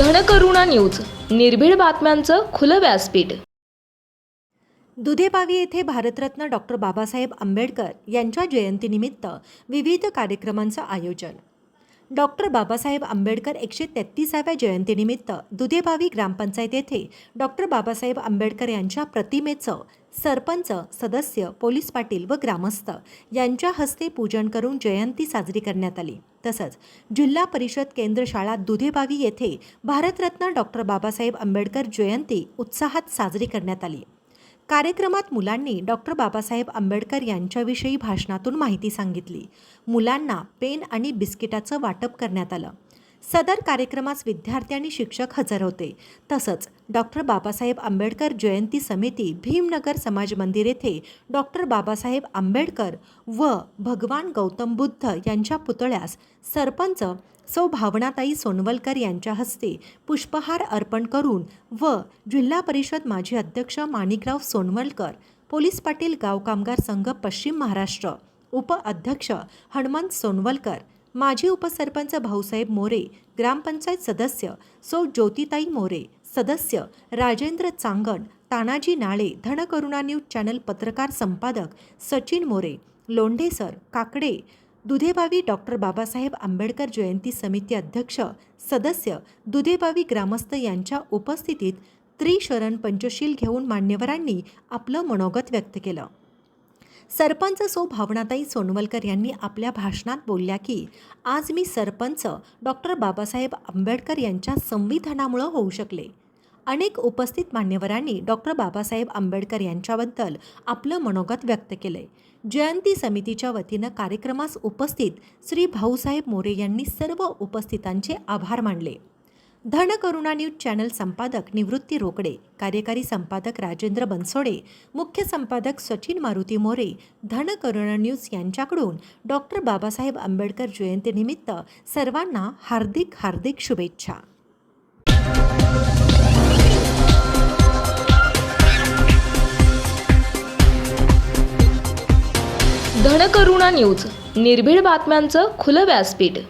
Dhankaruna news निर्भीड बातम्यांचं खुलं व्यासपीठ. दुधेबावी येथे भारतरत्न डॉक्टर बाबासाहेब आंबेडकर यांच्या जयंतीनिमित्त विविध कार्यक्रमांचं आयोजन. डॉक्टर बाबासाहेब आंबेडकर एकशे तेहतीसाव्या जयंतीनिमित्त दुधेभावी ग्रामपंचायत येथे डॉक्टर बाबासाहेब आंबेडकर यांच्या प्रतिमेचं सरपंच सदस्य पोलीस पाटील व ग्रामस्थ यांच्या हस्ते पूजन करून जयंती साजरी करण्यात आली. तसंच जिल्हा परिषद केंद्र शाळा दुधेबावी येथे भारतरत्न डॉक्टर बाबासाहेब आंबेडकर जयंती उत्साहात साजरी करण्यात आली. कार्यक्रमात मुलांनी डॉक्टर बाबासाहेब आंबेडकर यांच्याविषयी भाषणातून माहिती सांगितली. मुलांना पेन आणि बिस्किटाचं वाटप करण्यात आलं. सदर कार्यक्रमास विद्यार्थी आणि शिक्षक हजर होते. तसंच डॉक्टर बाबासाहेब आंबेडकर जयंती समिती भीमनगर समाज मंदिर येथे डॉक्टर बाबासाहेब आंबेडकर व भगवान गौतम बुद्ध यांच्या पुतळ्यास सरपंच सौ भावनाताई सोनवलकर यांच्या हस्ते पुष्पहार अर्पण करून व जिल्हा परिषद माजी अध्यक्ष माणिकराव सोनवलकर पोलीस पाटील गाव कामगार संघ पश्चिम महाराष्ट्र उपअध्यक्ष हनुमंत सोनवलकर माजी उपसरपंच भाऊसाहेब मोरे ग्रामपंचायत सदस्य सौ ज्योतिताई मोरे सदस्य राजेंद्र चांगण तानाजी नाळे धनकरुणा न्यूज चॅनल पत्रकार संपादक सचिन मोरे लोंढे सर काकडे दुधेबावी डॉक्टर बाबासाहेब आंबेडकर जयंती समिती अध्यक्ष सदस्य दुधेबावी ग्रामस्थ यांच्या उपस्थितीत त्रिशरण पंचशील घेऊन मान्यवरांनी आपलं मनोगत व्यक्त केलं. सरपंच सो भावनाताई सोनवलकर यांनी आपल्या भाषणात बोलल्या की आज मी सरपंच डॉक्टर बाबासाहेब आंबेडकर यांच्या संविधानामुळं होऊ शकले. अनेक उपस्थित मान्यवरांनी डॉक्टर बाबासाहेब आंबेडकर यांच्याबद्दल आपलं मनोगत व्यक्त केलंय. जयंती समितीच्या वतीनं कार्यक्रमास उपस्थित श्री भाऊसाहेब मोरे यांनी सर्व उपस्थितांचे आभार मानले. धनकरुणा न्यूज चॅनल संपादक निवृत्ती रोकडे कार्यकारी संपादक राजेंद्र बनसोडे मुख्य संपादक सचिन मारुती मोरे धनकरुणा न्यूज यांच्याकडून डॉक्टर बाबासाहेब आंबेडकर जयंतीनिमित्त सर्वांना हार्दिक हार्दिक शुभेच्छा. धनकरुणा न्यूज निर्भीड बातम्यांचं खुलं व्यासपीठ.